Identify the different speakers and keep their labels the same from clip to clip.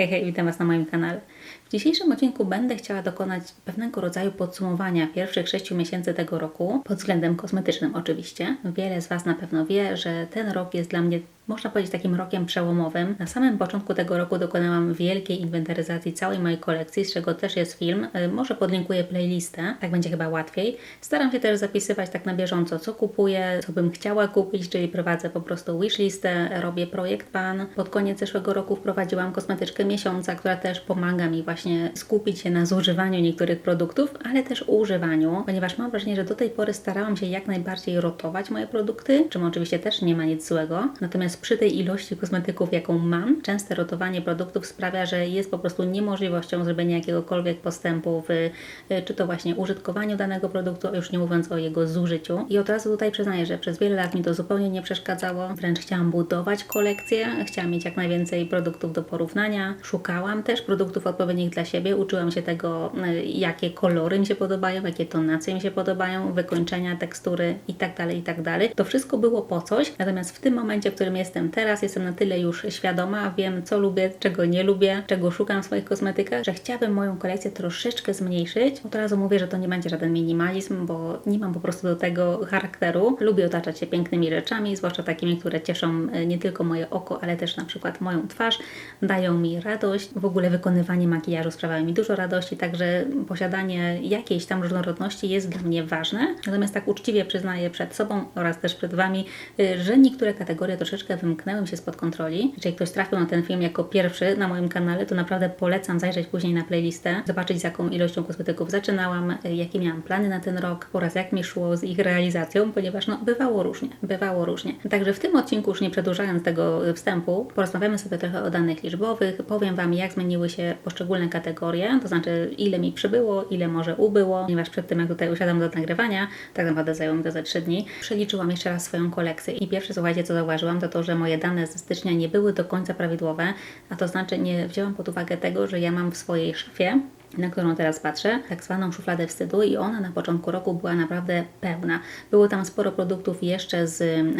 Speaker 1: Hej, hej, witam na moim kanale. W dzisiejszym odcinku będę chciała dokonać pewnego rodzaju podsumowania pierwszych sześciu miesięcy tego roku, pod względem kosmetycznym oczywiście. Wiele z Was na pewno wie, że ten rok jest dla mnie można powiedzieć takim rokiem przełomowym. Na samym początku tego roku dokonałam wielkiej inwentaryzacji całej mojej kolekcji, z czego też jest film. Y, Może podlinkuję playlistę, tak będzie chyba łatwiej. Staram się też zapisywać tak na bieżąco, co kupuję, co bym chciała kupić, czyli prowadzę po prostu wishlistę, robię projekt pan. Pod koniec zeszłego roku wprowadziłam kosmetyczkę miesiąca, która też pomaga mi właśnie skupić się na zużywaniu niektórych produktów, ale też używaniu, ponieważ mam wrażenie, że do tej pory starałam się jak najbardziej rotować moje produkty, czym oczywiście też nie ma nic złego. Natomiast przy tej ilości kosmetyków, jaką mam, częste rotowanie produktów sprawia, że jest po prostu niemożliwością zrobienia jakiegokolwiek postępu w y, czy to właśnie użytkowaniu danego produktu, a już nie mówiąc o jego zużyciu. I od razu tutaj przyznaję, że przez wiele lat mi to zupełnie nie przeszkadzało. Wręcz chciałam budować kolekcję, chciałam mieć jak najwięcej produktów do porównania. Szukałam też produktów odpowiednich dla siebie, uczyłam się tego, y, jakie kolory mi się podobają, jakie tonacje mi się podobają, wykończenia, tekstury i tak dalej, i tak. To wszystko było po coś, natomiast w tym momencie, w którym jestem teraz, jestem na tyle już świadoma, wiem co lubię, czego nie lubię, czego szukam w swoich kosmetykach, że chciałabym moją kolekcję troszeczkę zmniejszyć. Od razu mówię, że to nie będzie żaden minimalizm, bo nie mam po prostu do tego charakteru. Lubię otaczać się pięknymi rzeczami, zwłaszcza takimi, które cieszą e, nie tylko moje oko, ale też na przykład moją twarz, dają mi radość. W ogóle wykonywanie makijażu sprawia mi dużo radości, także posiadanie jakiejś tam różnorodności jest dla mnie ważne. Natomiast tak uczciwie przyznaję przed sobą oraz też przed Wami, y, że niektóre kategorie troszeczkę wymknęły się spod kontroli. Jeżeli ktoś trafił na ten film jako pierwszy na moim kanale, to naprawdę polecam zajrzeć później na playlistę, zobaczyć z jaką ilością kosmetyków zaczynałam, y, jakie miałam plany na ten rok oraz jak mi szło z ich realizacją, ponieważ no, bywało różnie, bywało różnie. Także w tym odcinku, już nie przedłużając tego y, wstępu, porozmawiamy sobie trochę o danych liczbowych, powiem Wam jak zmieniły się poszczególne kategorie, to znaczy ile mi przybyło, ile może ubyło, ponieważ przed tym jak tutaj usiadam do nagrywania, tak naprawdę zajęło mi to za 3 dni, przeliczyłam jeszcze raz swoją kolekcję. I pierwsze słuchajcie co zauważyłam to to, że moje dane ze stycznia nie były do końca prawidłowe, a to znaczy nie wzięłam pod uwagę tego, że ja mam w swojej szafie na którą teraz patrzę, tak zwaną szufladę wstydu i ona na początku roku była naprawdę pełna. Było tam sporo produktów jeszcze z,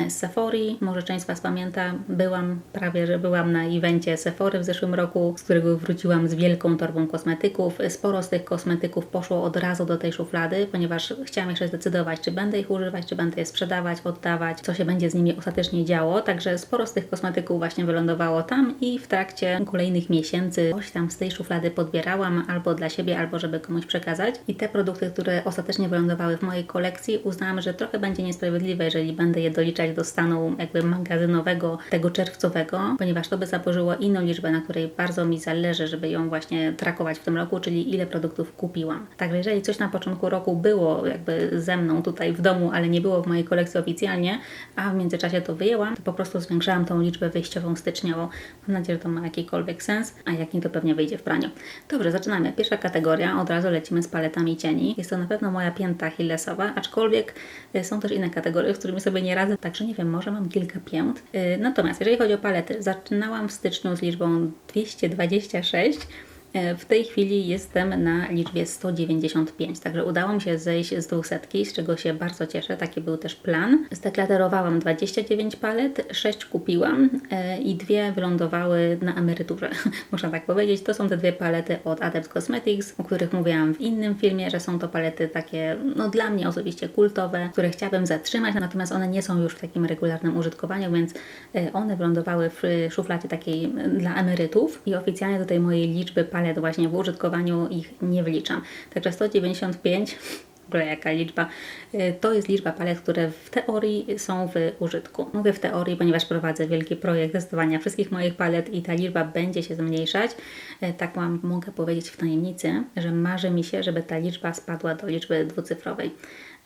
Speaker 1: z Sephory, może część z Was pamięta, byłam prawie, że byłam na evencie Sephory w zeszłym roku, z którego wróciłam z wielką torbą kosmetyków. Sporo z tych kosmetyków poszło od razu do tej szuflady, ponieważ chciałam jeszcze zdecydować, czy będę ich używać, czy będę je sprzedawać, oddawać, co się będzie z nimi ostatecznie działo. Także sporo z tych kosmetyków właśnie wylądowało tam i w trakcie kolejnych miesięcy coś tam z tej szuflady podbierałam albo dla siebie, albo żeby komuś przekazać. I te produkty, które ostatecznie wylądowały w mojej kolekcji, uznałam, że trochę będzie niesprawiedliwe, jeżeli będę je doliczać do stanu jakby magazynowego, tego czerwcowego, ponieważ to by zaburzyło inną liczbę, na której bardzo mi zależy, żeby ją właśnie trakować w tym roku, czyli ile produktów kupiłam. Także jeżeli coś na początku roku było jakby ze mną tutaj w domu, ale nie było w mojej kolekcji oficjalnie, a w międzyczasie to wyjęłam, to po prostu zwiększałam tą liczbę wyjściową styczniową. Mam nadzieję, że to ma jakikolwiek sens, a jak nie, to pewnie wyjdzie w praniu. Dobrze, zaczynamy. Pierwsza kategoria, od razu lecimy z paletami cieni. Jest to na pewno moja pięta Achillesowa, aczkolwiek y, są też inne kategorie, z którymi sobie nie radzę, także nie wiem, może mam kilka pięt. Y, Natomiast jeżeli chodzi o palety, zaczynałam w styczniu z liczbą 226, E, w tej chwili jestem na liczbie 195, także udało mi się zejść z 200, z czego się bardzo cieszę. Taki był też plan. Zdeklaterowałam 29 palet, 6 kupiłam e, i dwie wylądowały na emeryturze, można tak powiedzieć. To są te dwie palety od Adept Cosmetics, o których mówiłam w innym filmie, że są to palety takie, no dla mnie osobiście kultowe, które chciałabym zatrzymać, natomiast one nie są już w takim regularnym użytkowaniu, więc e, one wylądowały w szufladzie takiej dla emerytów i oficjalnie do tej mojej liczby palet palet właśnie w użytkowaniu ich nie wliczam. Także 195 w ogóle jaka liczba, y, to jest liczba palet, które w teorii są w użytku. Mówię w teorii, ponieważ prowadzę wielki projekt testowania wszystkich moich palet i ta liczba będzie się zmniejszać. Y, Tak mam, mogę powiedzieć w tajemnicy, że marzy mi się, żeby ta liczba spadła do liczby dwucyfrowej.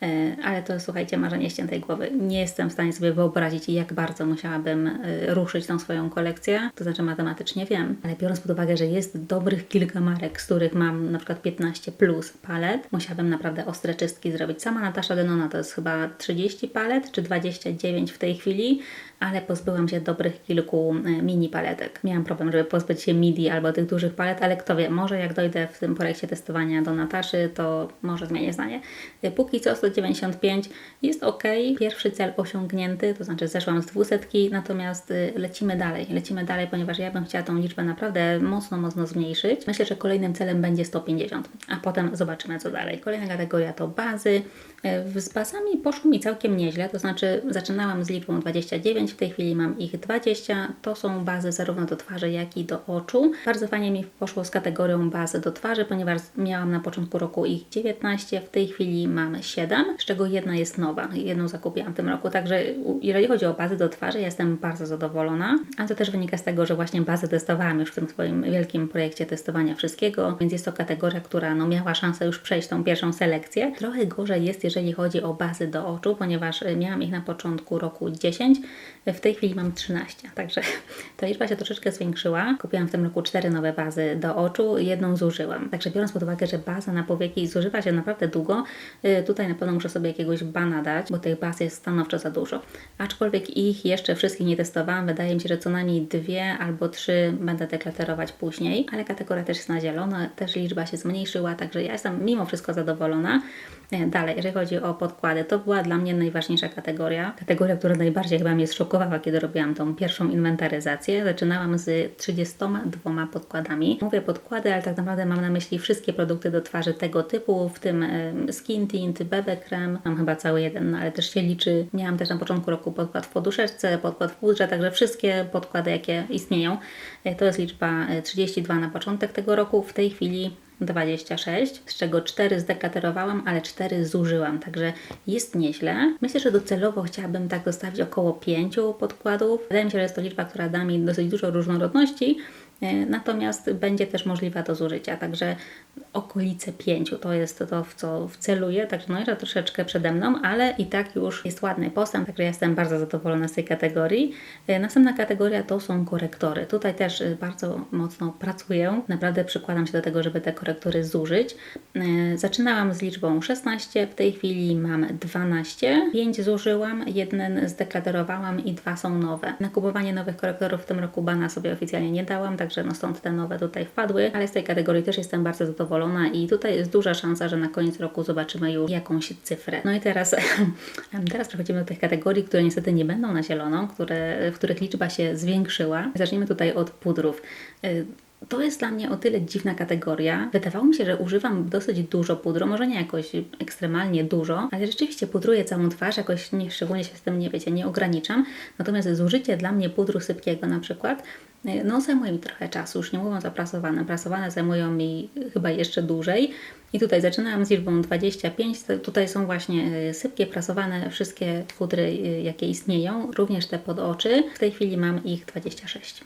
Speaker 1: E, ale to słuchajcie, marzenie ściętej głowy. Nie jestem w stanie sobie wyobrazić, jak bardzo musiałabym e, ruszyć tą swoją kolekcję. To znaczy matematycznie wiem, ale biorąc pod uwagę, że jest dobrych kilka marek, z których mam na przykład 15 plus palet, musiałabym naprawdę ostre czystki zrobić. Sama Natasza Denona to jest chyba 30 palet, czy 29 w tej chwili. Ale pozbyłam się dobrych kilku e, mini paletek. Miałam problem, żeby pozbyć się midi albo tych dużych palet, ale kto wie, może jak dojdę w tym projekcie testowania do Nataszy, to może zmienię zdanie. E, Póki co 195 jest ok, pierwszy cel osiągnięty, to znaczy zeszłam z 200, natomiast y, lecimy dalej, lecimy dalej, ponieważ ja bym chciała tą liczbę naprawdę mocno, mocno zmniejszyć. Myślę, że kolejnym celem będzie 150, a potem zobaczymy co dalej. Kolejna kategoria to bazy. E, Z bazami poszło mi całkiem nieźle, to znaczy zaczynałam z liczbą 29, w tej chwili mam ich 20. To są bazy zarówno do twarzy, jak i do oczu. Bardzo fajnie mi poszło z kategorią bazy do twarzy, ponieważ miałam na początku roku ich 19, w tej chwili mam 7, z czego jedna jest nowa. Jedną zakupiłam w tym roku, także jeżeli chodzi o bazy do twarzy, jestem bardzo zadowolona. A to też wynika z tego, że właśnie bazę testowałam już w tym swoim wielkim projekcie testowania wszystkiego, więc jest to kategoria, która no, miała szansę już przejść tą pierwszą selekcję. Trochę gorzej jest, jeżeli chodzi o bazy do oczu, ponieważ y, miałam ich na początku roku 10, w tej chwili mam 13, także ta liczba się troszeczkę zwiększyła. Kupiłam w tym roku cztery nowe bazy do oczu, jedną zużyłam. Także biorąc pod uwagę, że baza na powieki zużywa się naprawdę długo, y, tutaj na pewno muszę sobie jakiegoś bana dać, bo tych baz jest stanowczo za dużo. Aczkolwiek ich jeszcze wszystkich nie testowałam, wydaje mi się, że co najmniej dwie albo trzy będę deklaterować później, ale kategoria też jest na zielono, też liczba się zmniejszyła, także ja jestem mimo wszystko zadowolona. E, Dalej, jeżeli chodzi o podkłady, to była dla mnie najważniejsza kategoria. Kategoria, która najbardziej chyba mnie zszokowała, kiedy robiłam tą pierwszą inwentaryzację. Zaczynałam z 32 podkładami. Mówię podkłady, ale tak naprawdę mam na myśli wszystkie produkty do twarzy tego typu, w tym skin tint, BB krem. Mam chyba cały jeden, no ale też się liczy. Miałam też na początku roku podkład w poduszeczce, podkład w pudrze, także wszystkie podkłady, jakie istnieją. E, To jest liczba e, 32 na początek tego roku. W tej chwili 26, z czego 4 zdeklaterowałam, ale 4 zużyłam, także jest nieźle. Myślę, że docelowo chciałabym tak zostawić około 5 podkładów. Wydaje mi się, że jest to liczba, która da mi dosyć dużo różnorodności, natomiast będzie też możliwa do zużycia, także okolice 5 to jest to, w co celuję, także no jeszcze troszeczkę przede mną, ale i tak już jest ładny postęp, także jestem bardzo zadowolona z tej kategorii. E, Następna kategoria to są korektory. Tutaj też e, bardzo mocno pracuję, naprawdę przykładam się do tego, żeby te korektory zużyć. E, Zaczynałam z liczbą 16, w tej chwili mam 12, 5 zużyłam, jeden zdeklaterowałam i dwa są nowe. Na kupowanie nowych korektorów w tym roku bana sobie oficjalnie nie dałam, także no stąd te nowe tutaj wpadły, ale z tej kategorii też jestem bardzo zadowolona i tutaj jest duża szansa, że na koniec roku zobaczymy już jakąś cyfrę. No i teraz, teraz przechodzimy do tych kategorii, które niestety nie będą na zielono, które, w których liczba się zwiększyła. Zacznijmy tutaj od pudrów. To jest dla mnie o tyle dziwna kategoria. Wydawało mi się, że używam dosyć dużo pudru, może nie jakoś ekstremalnie dużo, ale rzeczywiście pudruję całą twarz, jakoś nie, szczególnie się z tym nie wiecie, nie ograniczam. Natomiast zużycie dla mnie pudru sypkiego na przykład y, no zajmuje mi trochę czasu, już nie mówiąc o prasowanym. Prasowane zajmują mi chyba jeszcze dłużej. I tutaj zaczynałam z liczbą 25. To- Tutaj są właśnie y, sypkie, prasowane wszystkie pudry, y, jakie istnieją, również te pod oczy. W tej chwili mam ich 26.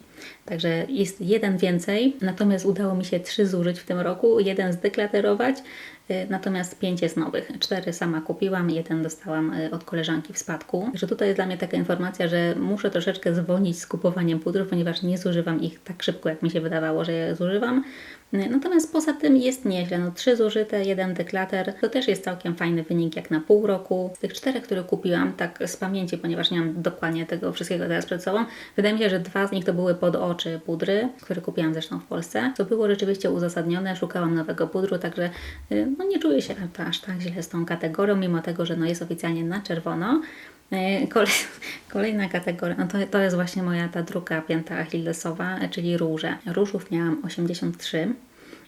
Speaker 1: Także jest jeden więcej, natomiast udało mi się trzy zużyć w tym roku, jeden zdeklaterować, y, natomiast pięć jest nowych. Cztery sama kupiłam, jeden dostałam y, od koleżanki w spadku. Także tutaj jest dla mnie taka informacja, że muszę troszeczkę zwolnić z kupowaniem pudrów, ponieważ nie zużywam ich tak szybko, jak mi się wydawało, że je zużywam. Y, Natomiast poza tym jest nieźle. No, trzy zużyte, jeden deklater. To też jest całkiem fajny wynik jak na pół roku. Z tych czterech, które kupiłam, tak z pamięci, ponieważ nie mam dokładnie tego wszystkiego teraz przed sobą, wydaje mi się, że dwa z nich to były pod oczy pudry, które kupiłam zresztą w Polsce. To było rzeczywiście uzasadnione. Szukałam nowego pudru, także y, no, nie czuję się aż tak źle z tą kategorią, mimo tego, że no, jest oficjalnie na czerwono. Y, Kolej, kolejna kategoria, no to, to jest właśnie moja ta druga pięta achillesowa, czyli róże. Różów miałam 83.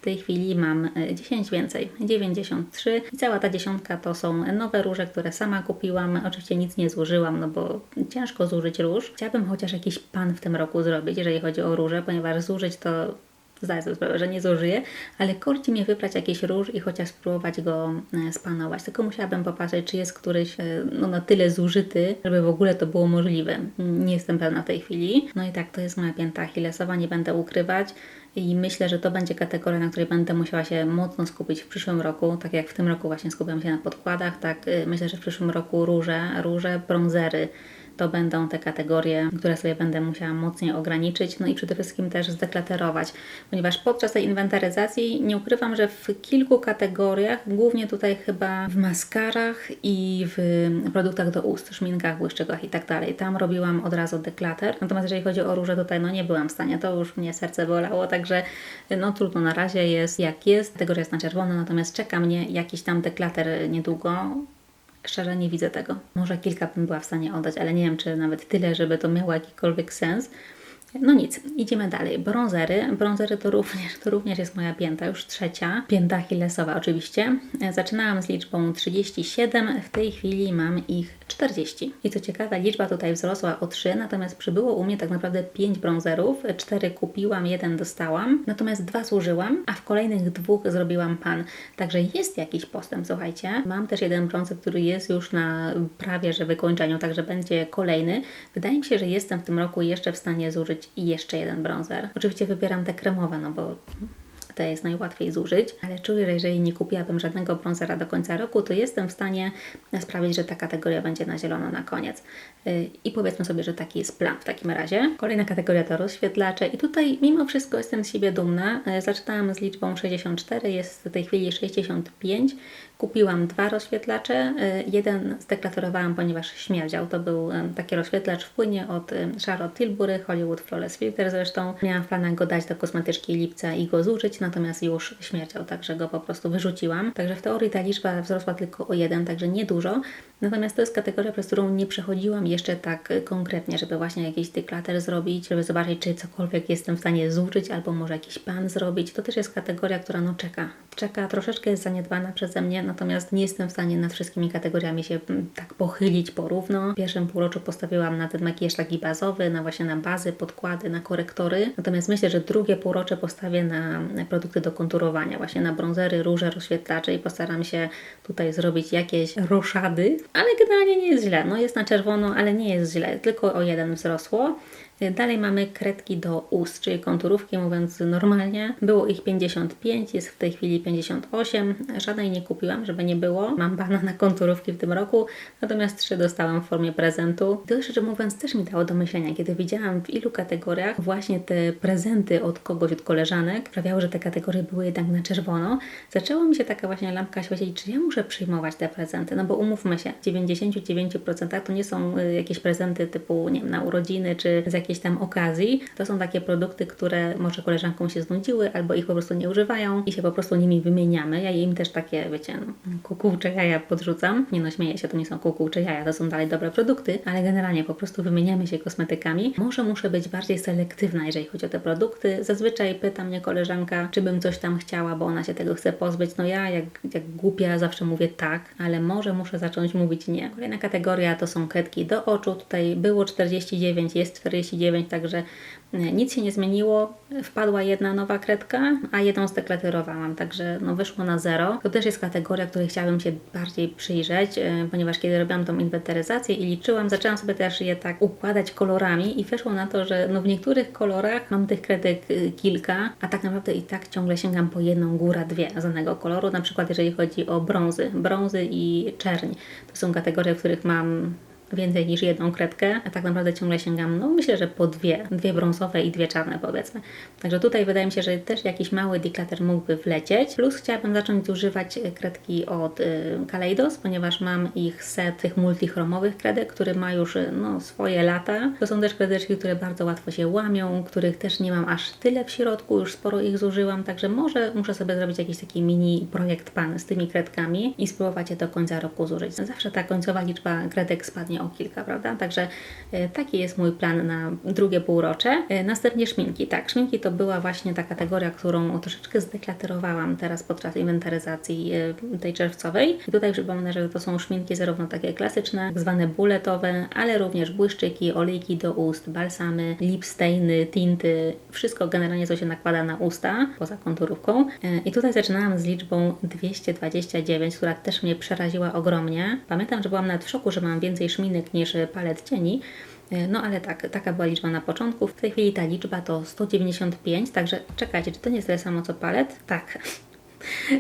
Speaker 1: W tej chwili mam e, 10 więcej, 93 i cała ta dziesiątka to są nowe róże, które sama kupiłam. Oczywiście nic nie zużyłam, no bo ciężko zużyć róż. Chciałabym chociaż jakiś pan w tym roku zrobić, jeżeli chodzi o róże, ponieważ zużyć to zdaję sobie sprawę, że nie zużyję, ale korci mnie wybrać jakiś róż i chociaż spróbować go e, spanować. Tylko musiałabym popatrzeć, czy jest któryś e, no, na tyle zużyty, żeby w ogóle to było możliwe. Nie jestem pewna w tej chwili. No i tak, to jest moja pięta achillesowa, nie będę ukrywać. I myślę, że to będzie kategoria, na której będę musiała się mocno skupić w przyszłym roku. Tak jak w tym roku właśnie skupiam się na podkładach, tak y, myślę, że w przyszłym roku róże, róże, bronzery to będą te kategorie, które sobie będę musiała mocniej ograniczyć, no i przede wszystkim też zdeklaterować, ponieważ podczas tej inwentaryzacji nie ukrywam, że w kilku kategoriach, głównie tutaj chyba w maskarach i w produktach do ust, szminkach, błyszczykach i tak dalej, tam robiłam od razu deklater, natomiast jeżeli chodzi o róże tutaj, no nie byłam w stanie, to już mnie serce bolało, także no trudno, na razie jest jak jest, kategoria jest na czerwono, natomiast czeka mnie jakiś tam deklater niedługo, Szczerze nie widzę tego. Może kilka bym była w stanie oddać, ale nie wiem, czy nawet tyle, żeby to miało jakikolwiek sens. No nic, idziemy dalej. Brązery. Brązery to również, to również jest moja pięta, już trzecia. Pięta Achillesowa oczywiście. Zaczynałam z liczbą 37, w tej chwili mam ich 40. I co ciekawe, liczba tutaj wzrosła o 3, natomiast przybyło u mnie tak naprawdę 5 brązerów. 4 kupiłam, jeden dostałam, natomiast dwa zużyłam, a w kolejnych dwóch zrobiłam pan. Także jest jakiś postęp, słuchajcie. Mam też jeden brązer, który jest już na prawie że wykończeniu, także będzie kolejny. Wydaje mi się, że jestem w tym roku jeszcze w stanie zużyć i jeszcze jeden brązer. Oczywiście wybieram te kremowe, no bo te jest najłatwiej zużyć, ale czuję, że jeżeli nie kupiłabym żadnego brązera do końca roku, to jestem w stanie sprawić, że ta kategoria będzie na zielono na koniec. I powiedzmy sobie, że taki jest plan w takim razie. Kolejna kategoria to rozświetlacze i tutaj mimo wszystko jestem z siebie dumna. Y, zaczynałam z liczbą 64, jest w tej chwili 65. Kupiłam dwa rozświetlacze. Y, jeden zdeklatorowałam, ponieważ śmierdział. To był taki rozświetlacz w płynie od Charlotte Tilbury, Hollywood Flawless Filter zresztą. Miałam w planach go dać do kosmetyczki lipca i go zużyć, natomiast już śmierdział, także go po prostu wyrzuciłam. Także w teorii ta liczba wzrosła tylko o jeden, także niedużo. Natomiast to jest kategoria, przez którą nie przechodziłam jeszcze tak konkretnie, żeby właśnie jakiś deklater zrobić, żeby zobaczyć, czy cokolwiek jestem w stanie zużyć, albo może jakiś pan zrobić. To też jest kategoria, która no czeka. Czeka, troszeczkę jest zaniedbana przeze mnie, natomiast nie jestem w stanie nad wszystkimi kategoriami się mm, tak pochylić porówno. W pierwszym półroczu postawiłam na ten makijaż taki bazowy, na właśnie na bazy, podkłady, na korektory. Natomiast myślę, że drugie półrocze postawię na produkty do konturowania, właśnie na brązery, róże, rozświetlacze i postaram się tutaj zrobić jakieś roszady, ale generalnie nie jest źle. No jest na czerwono, ale nie jest źle, tylko o jeden wzrosło. Dalej mamy kredki do ust, czyli konturówki, mówiąc normalnie. Było ich 55, jest w tej chwili 58. Żadnej nie kupiłam, żeby nie było. Mam bana na konturówki w tym roku, natomiast trzy dostałam w formie prezentu. To szczerze mówiąc też mi dało do myślenia, kiedy widziałam w ilu kategoriach właśnie te prezenty od kogoś, od koleżanek, sprawiały, że te kategorie były jednak na czerwono. Zaczęła mi się taka właśnie lampka świecić, czy ja muszę przyjmować te prezenty, no bo umówmy się, w 99% to nie są y, jakieś prezenty typu, nie wiem, na urodziny, czy z jakiejś jakiejś tam okazji. To są takie produkty, które może koleżankom się znudziły, albo ich po prostu nie używają i się po prostu nimi wymieniamy. Ja im też takie, wiecie, no, kukułcze jaja podrzucam. Nie no, śmieję się, to nie są kukułcze jaja, to są dalej dobre produkty, ale generalnie po prostu wymieniamy się kosmetykami. Może muszę być bardziej selektywna, jeżeli chodzi o te produkty. Zazwyczaj pyta mnie koleżanka, czy bym coś tam chciała, bo ona się tego chce pozbyć. No ja, jak, jak głupia, zawsze mówię tak, ale może muszę zacząć mówić nie. Kolejna kategoria to są kredki do oczu. Tutaj było 49, jest 49 9, także e, nic się nie zmieniło. Wpadła jedna nowa kredka, a jedną zdeklaterowałam, także no wyszło na zero. To też jest kategoria, której chciałabym się bardziej przyjrzeć, e, ponieważ kiedy robiłam tą inwentaryzację i liczyłam, zaczęłam sobie też je tak układać kolorami i wyszło na to, że no w niektórych kolorach mam tych kredek e, kilka, a tak naprawdę i tak ciągle sięgam po jedną, góra dwie z danego koloru. Na przykład jeżeli chodzi o brązy, brązy i czerń. To są kategorie, w których mam więcej niż jedną kredkę, a tak naprawdę ciągle sięgam, no myślę, że po dwie, dwie brązowe i dwie czarne powiedzmy. Także tutaj wydaje mi się, że też jakiś mały deklater mógłby wlecieć, plus chciałabym zacząć używać kredki od y, Kaleidos, ponieważ mam ich set tych multichromowych kredek, który ma już no, swoje lata. To są też kredeczki, które bardzo łatwo się łamią, których też nie mam aż tyle w środku, już sporo ich zużyłam, także może muszę sobie zrobić jakiś taki mini projekt pan z tymi kredkami i spróbować je do końca roku zużyć. Zawsze ta końcowa liczba kredek spadnie kilka, prawda? Także e, taki jest mój plan na drugie półrocze. E, następnie szminki. Tak, szminki to była właśnie ta kategoria, którą troszeczkę zdeklaterowałam teraz podczas inwentaryzacji e, tej czerwcowej. I tutaj przypomnę, że to są szminki zarówno takie klasyczne, zwane bulletowe, ale również błyszczyki, olejki do ust, balsamy, lipsteiny, tinty, wszystko generalnie, co się nakłada na usta, poza konturówką. I tutaj zaczynałam z liczbą 229, która też mnie przeraziła ogromnie. Pamiętam, że byłam nawet w szoku, że mam więcej niż palet cieni. No ale tak, taka była liczba na początku. W tej chwili ta liczba to 195, także czekajcie, czy to nie jest tyle samo co palet? Tak.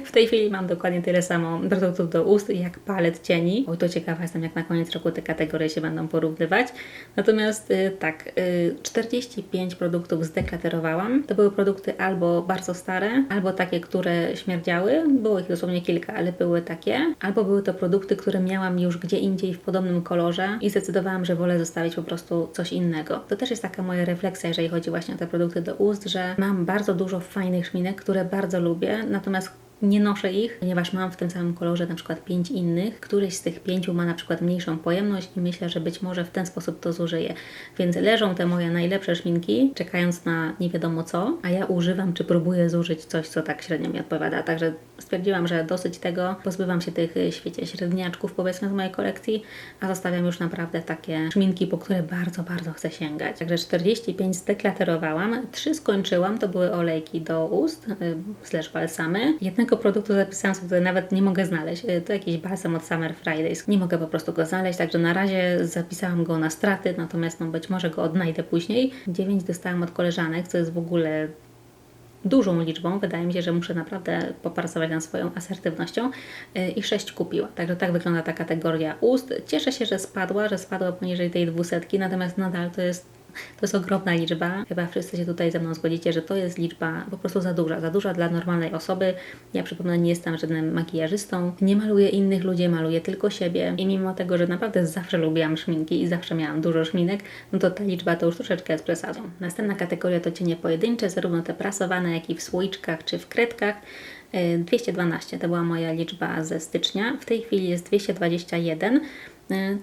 Speaker 1: W tej chwili mam dokładnie tyle samo produktów do ust jak palet cieni. Oj, to ciekawa jestem, jak na koniec roku te kategorie się będą porównywać. Natomiast y, tak, y, 45 produktów zdeklaterowałam. To były produkty albo bardzo stare, albo takie, które śmierdziały. Było ich dosłownie kilka, ale były takie. Albo były to produkty, które miałam już gdzie indziej w podobnym kolorze i zdecydowałam, że wolę zostawić po prostu coś innego. To też jest taka moja refleksja, jeżeli chodzi właśnie o te produkty do ust, że mam bardzo dużo fajnych szminek, które bardzo lubię, natomiast nie noszę ich, ponieważ mam w tym samym kolorze na przykład pięć innych. Któryś z tych pięciu ma na przykład mniejszą pojemność i myślę, że być może w ten sposób to zużyję. Więc leżą te moje najlepsze szminki, czekając na nie wiadomo co, a ja używam czy próbuję zużyć coś, co tak średnio mi odpowiada. Także stwierdziłam, że dosyć tego, pozbywam się tych y, świecie średniaczków powiedzmy z mojej kolekcji, a zostawiam już naprawdę takie szminki, po które bardzo, bardzo chcę sięgać. Także 45 zdeklaterowałam, 3 skończyłam, to były olejki do ust, y, slash balsamy. Jednego produktu zapisałam sobie, nawet nie mogę znaleźć. Y, To jakiś balsam od Summer Fridays. Nie mogę po prostu go znaleźć, także na razie zapisałam go na straty, natomiast no być może go odnajdę później. 9 dostałam od koleżanek, co jest w ogóle dużą liczbą. Wydaje mi się, że muszę naprawdę popracować nad swoją asertywnością yy, i 6 kupiła. Także tak wygląda ta kategoria ust. Cieszę się, że spadła, że spadła poniżej tej dwusetki, natomiast nadal to jest to jest ogromna liczba. Chyba wszyscy się tutaj ze mną zgodzicie, że to jest liczba po prostu za duża. Za duża dla normalnej osoby. Ja przypomnę, nie jestem żadnym makijażystą. Nie maluję innych ludzi, maluję tylko siebie. I mimo tego, że naprawdę zawsze lubiłam szminki i zawsze miałam dużo szminek, no to ta liczba to już troszeczkę jest przesadą. Następna kategoria to cienie pojedyncze, zarówno te prasowane, jak i w słoiczkach czy w kredkach. Yy, 212 to była moja liczba ze stycznia. W tej chwili jest 221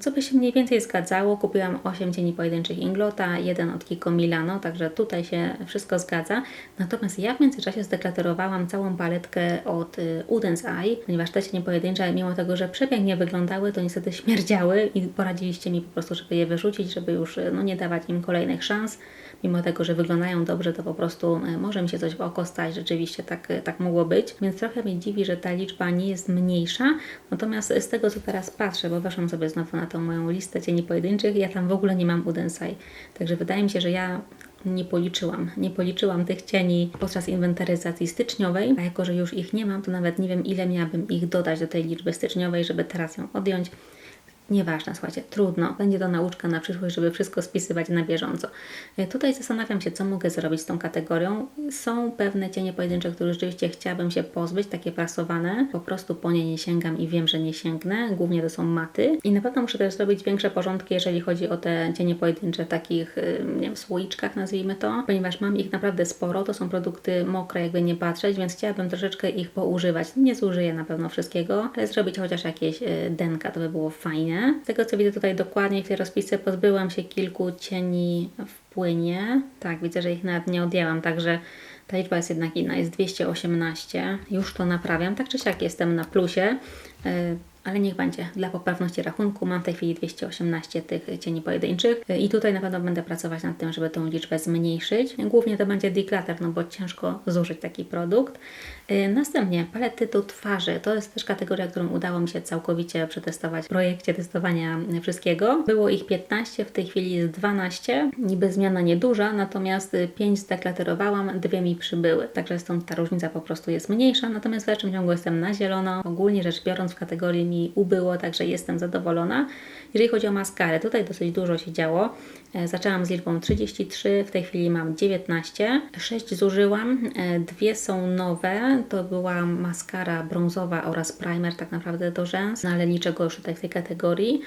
Speaker 1: co by się mniej więcej zgadzało. Kupiłam 8 cieni pojedynczych Inglota, jeden od Kiko Milano, także tutaj się wszystko zgadza. Natomiast ja w międzyczasie zdeklaterowałam całą paletkę od y, Udens Eye, ponieważ te cienie pojedyncze, mimo tego, że przepięknie wyglądały, to niestety śmierdziały i poradziliście mi po prostu, żeby je wyrzucić, żeby już no, nie dawać im kolejnych szans mimo tego, że wyglądają dobrze, to po prostu e, może mi się coś w oko stać, rzeczywiście tak, e, tak mogło być. Więc trochę mnie dziwi, że ta liczba nie jest mniejsza, natomiast z tego, co teraz patrzę, bo weszłam sobie znowu na tą moją listę cieni pojedynczych, ja tam w ogóle nie mam Udensai. Także wydaje mi się, że ja nie policzyłam. Nie policzyłam tych cieni podczas inwentaryzacji styczniowej, a jako, że już ich nie mam, to nawet nie wiem, ile miałabym ich dodać do tej liczby styczniowej, żeby teraz ją odjąć. Nieważne, słuchajcie, trudno. Będzie to nauczka na przyszłość, żeby wszystko spisywać na bieżąco. E, tutaj zastanawiam się, co mogę zrobić z tą kategorią. Są pewne cienie pojedyncze, które rzeczywiście chciałabym się pozbyć, takie prasowane. Po prostu po nie nie sięgam i wiem, że nie sięgnę. Głównie to są maty. I na pewno muszę też zrobić większe porządki, jeżeli chodzi o te cienie pojedyncze w takich, y, nie wiem, słoiczkach nazwijmy to, ponieważ mam ich naprawdę sporo. To są produkty mokre, jakby nie patrzeć, więc chciałabym troszeczkę ich poużywać. Nie zużyję na pewno wszystkiego, ale zrobić chociaż jakieś y, denka, to by było fajnie. Z tego co widzę tutaj dokładnie w tej rozpisce pozbyłam się kilku cieni w płynie. Tak, widzę, że ich nawet nie odjęłam, także ta liczba jest jednak inna, jest 218. Już to naprawiam, tak czy siak jestem na plusie. Yy, ale niech będzie. Dla poprawności rachunku mam w tej chwili 218 tych cieni pojedynczych i tutaj na pewno będę pracować nad tym, żeby tą liczbę zmniejszyć. Głównie to będzie declutter, no bo ciężko zużyć taki produkt. Y, następnie palety do twarzy. To jest też kategoria, którą udało mi się całkowicie przetestować w projekcie testowania wszystkiego. Było ich 15, w tej chwili jest 12. Niby zmiana nieduża, natomiast 5 zdeklaterowałam, dwie mi przybyły. Także stąd ta różnica po prostu jest mniejsza. Natomiast w dalszym ciągu jestem na zielono. Ogólnie rzecz biorąc w kategorii mi ubyło, także jestem zadowolona. Jeżeli chodzi o maskarę, tutaj dosyć dużo się działo. E, zaczęłam z liczbą 33, w tej chwili mam 19. 6 zużyłam, e, dwie są nowe. To była maskara brązowa oraz primer tak naprawdę do rzęs, no ale niczego już tutaj w tej kategorii.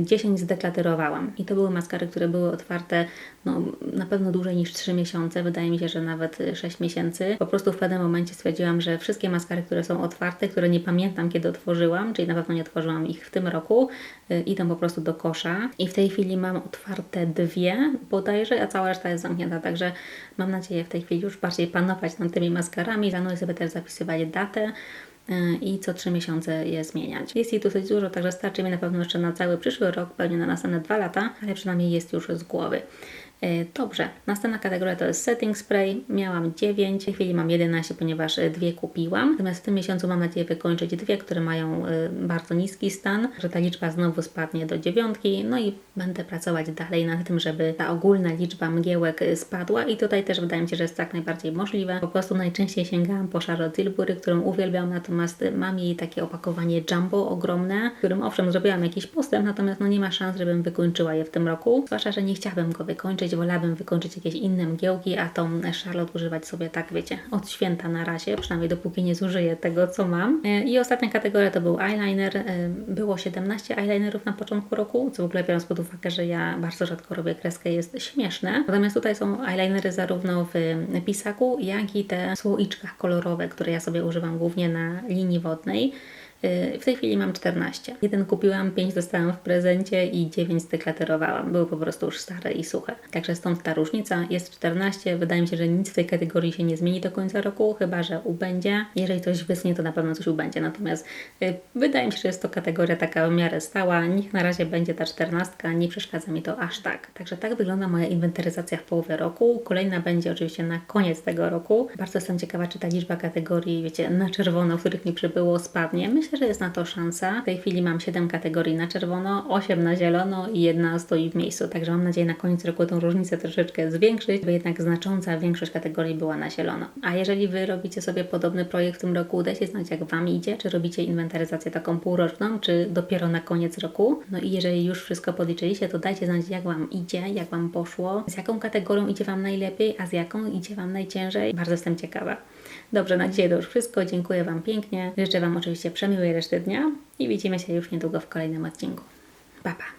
Speaker 1: 10 e, zdeklaterowałam i to były maskary, które były otwarte no, na pewno dłużej niż 3 miesiące. Wydaje mi się, że nawet 6 miesięcy. Po prostu w pewnym momencie stwierdziłam, że wszystkie maskary, które są otwarte, które nie pamiętam kiedy otworzyłam, czyli na pewno nie otworzyłam ich w tym roku, idą po prostu do kosza. I w tej chwili mam otwarte dwie bodajże, a cała reszta jest zamknięta, także mam nadzieję w tej chwili już bardziej panować nad tymi maskarami. Planuję sobie też zapisywać datę y, i co trzy miesiące je zmieniać. Jest ich dosyć dużo, także starczy mi na pewno jeszcze na cały przyszły rok, pewnie na następne dwa lata, ale przynajmniej jest już z głowy. E, Dobrze, następna kategoria to jest setting spray. Miałam 9, w tej chwili mam 11, ponieważ e, dwie kupiłam. Natomiast w tym miesiącu mam nadzieję wykończyć dwie, które mają e, bardzo niski stan, że ta liczba znowu spadnie do dziewiątki. No i będę pracować dalej nad tym, żeby ta ogólna liczba mgiełek spadła i tutaj też wydaje mi się, że jest tak najbardziej możliwe. Po prostu najczęściej sięgałam po Charlotte Tilbury, którą uwielbiam, natomiast mam jej takie opakowanie jumbo ogromne, w którym owszem zrobiłam jakiś postęp, natomiast no nie ma szans, żebym wykończyła je w tym roku. Zwłaszcza, że nie chciałabym go wykończyć, wolałabym wykończyć jakieś inne mgiełki, a tą Charlotte używać sobie tak, wiecie, od święta na razie, przynajmniej dopóki nie zużyję tego, co mam. E, I ostatnia kategoria to był eyeliner. E, Było 17 eyelinerów na początku roku, co w ogóle biorąc pod uwagę, że ja bardzo rzadko robię kreskę, jest śmieszne. Natomiast tutaj są eyelinery zarówno w pisaku, jak i te słoiczkach kolorowe, które ja sobie używam głównie na linii wodnej. Yy, W tej chwili mam 14. Jeden kupiłam, 5 dostałam w prezencie i 9 zdeklaterowałam. Były po prostu już stare i suche. Także stąd ta różnica. Jest 14. Wydaje mi się, że nic w tej kategorii się nie zmieni do końca roku, chyba że ubędzie. Jeżeli coś wysnie, to na pewno coś ubędzie. Natomiast yy, wydaje mi się, że jest to kategoria taka w miarę stała. Niech na razie będzie ta 14. Nie przeszkadza mi to aż tak. Także tak wygląda moja inwentaryzacja w połowie roku. Kolejna będzie oczywiście na koniec tego roku. Bardzo jestem ciekawa, czy ta liczba kategorii, wiecie, na czerwono, w których mi przybyło, spadnie. Myślę, że jest na to szansa. W tej chwili mam 7 kategorii na czerwono, 8 na zielono i jedna stoi w miejscu. Także mam nadzieję na koniec roku tą różnicę troszeczkę zwiększyć, by jednak znacząca większość kategorii była na zielono. A jeżeli Wy robicie sobie podobny projekt w tym roku, dajcie znać jak Wam idzie, czy robicie inwentaryzację taką półroczną, czy dopiero na koniec roku. No i jeżeli już wszystko podliczyliście, to dajcie znać jak Wam idzie, jak Wam poszło, z jaką kategorią idzie Wam najlepiej, a z jaką idzie Wam najciężej. Bardzo jestem ciekawa. Dobrze, na dzisiaj to już wszystko. Dziękuję Wam pięknie. Życzę Wam oczywiście przemiłej reszty dnia i widzimy się już niedługo w kolejnym odcinku. Pa, pa!